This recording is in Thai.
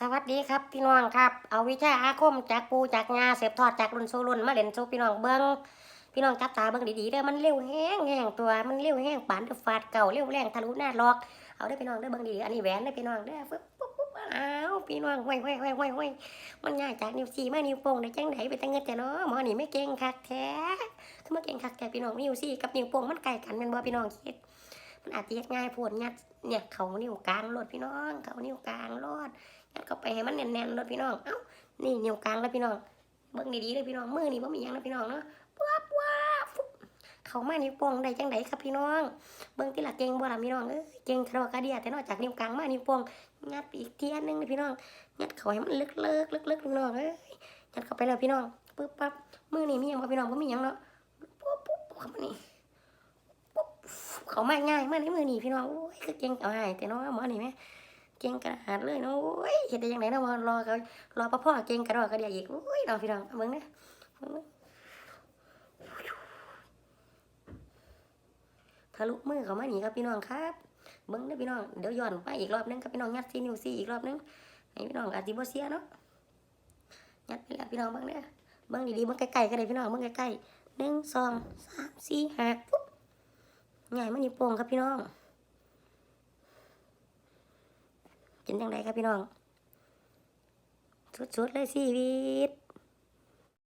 สวัสดีครับพี่น้องครับ เอาวิชาอาคมจากปูจากงาเสียบทอดจากรุ่นสู่รุ่นมาเล่นสู่พี่น้องเบิ้งพี่น้องจับตาเบิ้งดีๆเด้อมันเร็วแห้งแห้งตัวมันเร็วแห้งปานเดือฟาดเก่าเร็วแรงทะลุหน้าล็อกเอาเด้อพี่น้องเด้อเบิ้งดีๆอันนี้แหวนเด้อพี่น้องเด้อฟึบปุ๊บปุ๊บอ้าวพี่น้องห้วยห้วยห้วยห้วยห้วยมันง่ายจากนิ้วสี่มานิ้วโป้งได้จังไดไปตั้งเงินแต่เนาะหมอนี่ไม่เก่งคักแท้คือมาเก่งคักแท้พี่น้องนิ้วสี่กับนิ้วโป้งมันใกลกันแม่นบ่พี่น้องคิดมันอาจจะง่ายโพดงัดเนี่ยเขานิ้วกลางรถพี่น้องเขานิ้วกลางรถยัด เข้าไปให้มันแน่นๆเลยพี่น้อง เอ้า นี่นิ้วกลางแล้วพี่น้อง เบิ่งดีๆเลยพี่น้อง มือนี่บ่มียังนะพี่น้องเนาะว้าบว้าบฟุบเขามานิ้วโป้งได้จังไดครับพี่น้อง เบิ่งติละเก่งบ่ล่ะพี่น้องเอ้ยเก่งคารวกระเดียแต่นอกจากนิ้วกลางมานิ้วโป้งงัดอีกเทียนหนึงเลยพี่น้อง งัดเข้าให้มันลึกๆลึกๆพี่น้องเอ้ยงัดเข้าไปแล้วพี่น้องปึ๊บปั๊บ มือนี่มียังบ่พี่น้องบ่มียังเนาะปุ๊บปุ๊บเข้ามานี่ปุ๊บเขามาง่ายมากในมือนี่พี่น้อง โอ้ยคือเก่งเอาให้แต่น้องหมอนี่แม่ เก่งกระดาษเลยเนาะโอ้ยเห็นได้ยังไงเนาะรอเขารอพ่อพ่อเก่งกระดอกกระเดียอีกโอ้ยน้องพี่น้องเบิ่งนะเบิ่งทะลุมือเขามาหนีครับพี่น้องครับเบิ้งเด้อพี่น้องเดี๋ยวย้อนไปอีกรอบนึงครับพี่น้องยัดซีนิวซีอีกรอบนึงให้พี่น้องอาจสิบ่เสียเนาะยัดไปแล้วพี่น้องเบิ้งเด้อเบิ้งดีๆเบิ้งใกล้ๆก็ได้พี่น้องเบิ้งใกล้ๆหนึ่งสองสามสี่ห้าปุ๊บใหญ่มันนี่โป่งครับพี่น้อง เป็นยังไงครับพี่น้องสุดๆเลยชีวิต